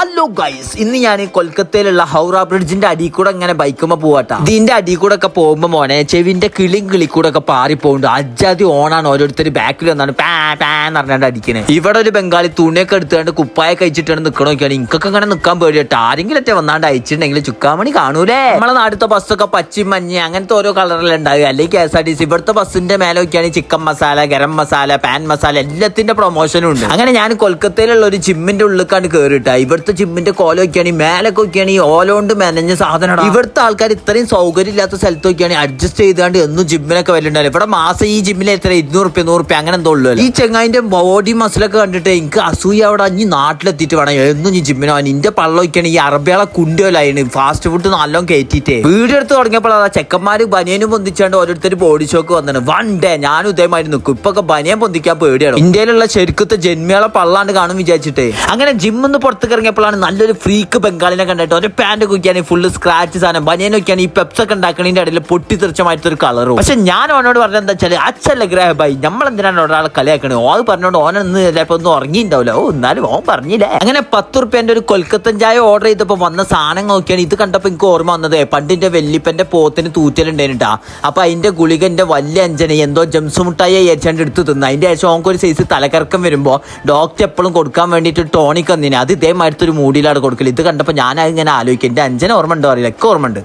Hello guys ഇന്ന് ഞാൻ കൊൽക്കത്തയിലുള്ള ഹൗറ ബ്രിഡ്ജിന്റെ അടി കൂടെ ഇങ്ങനെ ബൈക്കുമ്പോ പോവാട്ടാ. ഇതിന്റെ അടി കൂടെ ഒക്കെ പോകുമ്പോ മോനെ ചെവിന്റെ കിളിയും കിളി കൂടെ ഒക്കെ പാറി പോകുന്നുണ്ട് അജാതി ഓണാണ് ഓരോരുത്തർ ബാക്കിൽ വന്നാണ്. പാ പാ എന്ന് പറഞ്ഞാണ്ട് അടിക്കണേ. ഇവിടെ ഒരു ബംഗാളി തുണിയൊക്കെ എടുത്തുകൊണ്ട് കുപ്പായ കഴിച്ചിട്ടാണ് നിക്കണ നോക്കിയാണ്. എനിക്കൊക്കെ ഇങ്ങനെ നിക്കാൻ പേടിയട്ടോ. ആരെങ്കിലും ഒറ്റ വന്നാണ്ട് അയച്ചിട്ടുണ്ടെങ്കിൽ ചുക്കാമണി കാണൂലേ? നമ്മളെ നാട്ടിലത്തെ ബസ്സൊക്കെ പച്ചി മഞ്ഞ അങ്ങനത്തെ ഓരോ കളറിൽ ഉണ്ടാവുക. അല്ലെങ്കിൽ K S R T C ഇവിടുത്തെ ബസ്സിന്റെ മേലെ ചിക്കൻ മസാല ഗരം മസാല പാൻ മസാല എല്ലാത്തിന്റെ പ്രൊമോഷനും ഉണ്ട്. അങ്ങനെ ഞാൻ കൊൽക്കത്തയിലുള്ള ഒരു ജിമ്മിന്റെ ഉള്ളിലേക്കാണ് കേറിയിട്ടാ ഇവിടുത്തെ ജിമ്മിന്റെ കോല നോക്കിയാണ് മേലൊക്കെ ഒക്കെയാണ് ഈ ഓല മെനഞ്ഞ സാധനം ഇവിടുത്തെ ആൾക്കാർ ഇത്രയും സൗകര്യം ഇല്ലാത്ത സ്ഥലത്ത് നോക്കിയാണ് അഡ്ജസ്റ്റ് ചെയ്താണ്ട് എന്നും ജിമ്മിനൊക്കെ വരുന്നുണ്ടാവില്ല ഇവിടെ മാസം ഈ ജിമ്മിൽ എത്ര? ഇരുന്നൂറ് റുപ്യ നൂറ് റുപ്യ അങ്ങനെ എന്തോ ഈ ചെങ്ങായിന്റെ ബോഡി മസിലൊക്കെ കണ്ടിട്ട് എനിക്ക് അസൂയ അവിടെ അഞ്ഞ് നാട്ടിലെത്തിയിട്ട് വേണം. എന്നും ഈ ജിമ്മിനോ നിന്റെ പള്ളൊക്കെയാണ് ഈ അറബികളെ കുണ്ടിയോലായിരുന്നു ഫാസ്റ്റ് ഫുഡ് നല്ലോണം കയറ്റിട്ടേ വീഡിയോ എടുത്ത് തുടങ്ങിയപ്പോൾ അതാ ചെക്കന്മാര് ബനിയനും പൊന്തിച്ചാണ്ട് ഓരോരുത്തർ ബോഡി ഷോക്ക് വന്നിട്ട് വൺ ഡേ ഞാനും ഇതേമാതിരി നിൽക്കും ഇപ്പൊ ബനിയൻ പൊന്തിക്കാൻ പേടിയാണ്. ഇന്ത്യയിലുള്ള ശരിക്കത്തെ ജന്മികളെ പള്ളാണ്ട് കാണും വിചാരിച്ചിട്ടേ. അങ്ങനെ ജിമ്മിന്ന് പുറത്തേക്ക് ഇറങ്ങിയപ്പോഴാണ് നല്ലൊരു ഫ്രീക്ക് ബംഗാളിനെ കണ്ടിട്ട് ഒരു പാന്റ് കുക്കിയാണ് ഫുള്ള് സ്ക്രാച്ച് സാധനം. ബനിയൻ ഒക്കെയാണ് ഈ പെപ്സ് ഒക്കെ ഉണ്ടാക്കണതിന്റെ ഇടയിൽ പൊട്ടിത്തെറിച്ചമായിട്ടൊരു കളറും പക്ഷെ ഞാൻ ഓനോട് പറഞ്ഞത് എന്താ വെച്ചാൽ അച്ഛല്ല ഗ്രഹ ബൈ നമ്മൾ എന്തിനാണ് ഒരാളെ കളിയാക്കണേ? ഓ പറഞ്ഞോണ്ട് ഓനൊന്ന് ചിലപ്പോൾ ഒന്നും ഉറങ്ങിയിട്ടുണ്ടാവില്ല ഓ എന്നാലും ഓൻ പറഞ്ഞില്ലേ? അങ്ങനെ പത്ത് റുപ്യന്റെ ഒരു കൊൽക്കത്തൻ ചായ ഓർഡർ ചെയ്തപ്പോൾ വന്ന സാധനം നോക്കിയാണ്. ഇത് കണ്ടപ്പോൾ എനിക്ക് ഓർമ്മ വന്നത് പണ്ടിന്റെ വെല്ലിപ്പന്റെ പോത്തിന് തൂറ്റലുണ്ടായിട്ടാ അപ്പൊ അതിന്റെ ഗുളികന്റെ വലിയ അഞ്ചന എന്തോ ജംസ് മുട്ടായി ഏച്ചാണ്ട് എടുത്ത് തിന്നു. അതിന്റെ ശേഷം ഓൻക്കൊരു സൈസ് തലകറക്കം വരുമ്പോൾ ഡോക്ടർ എപ്പോഴും കൊടുക്കാൻ വേണ്ടിയിട്ട് ടോണിക് വന്നിന് അത് ഇതേമാതിരത്തെ ഒരു മൂടിയിലാണ് കൊടുക്കൽ. ഇത് കണ്ടപ്പോൾ ഞാൻ ഇങ്ങനെ ആലോചിക്കും. എന്റെ അഞ്ചന ഓർമ്മ ഉണ്ടോ അറിയില്ല. ഒക്കെ ഓർമ്മ ഉണ്ട്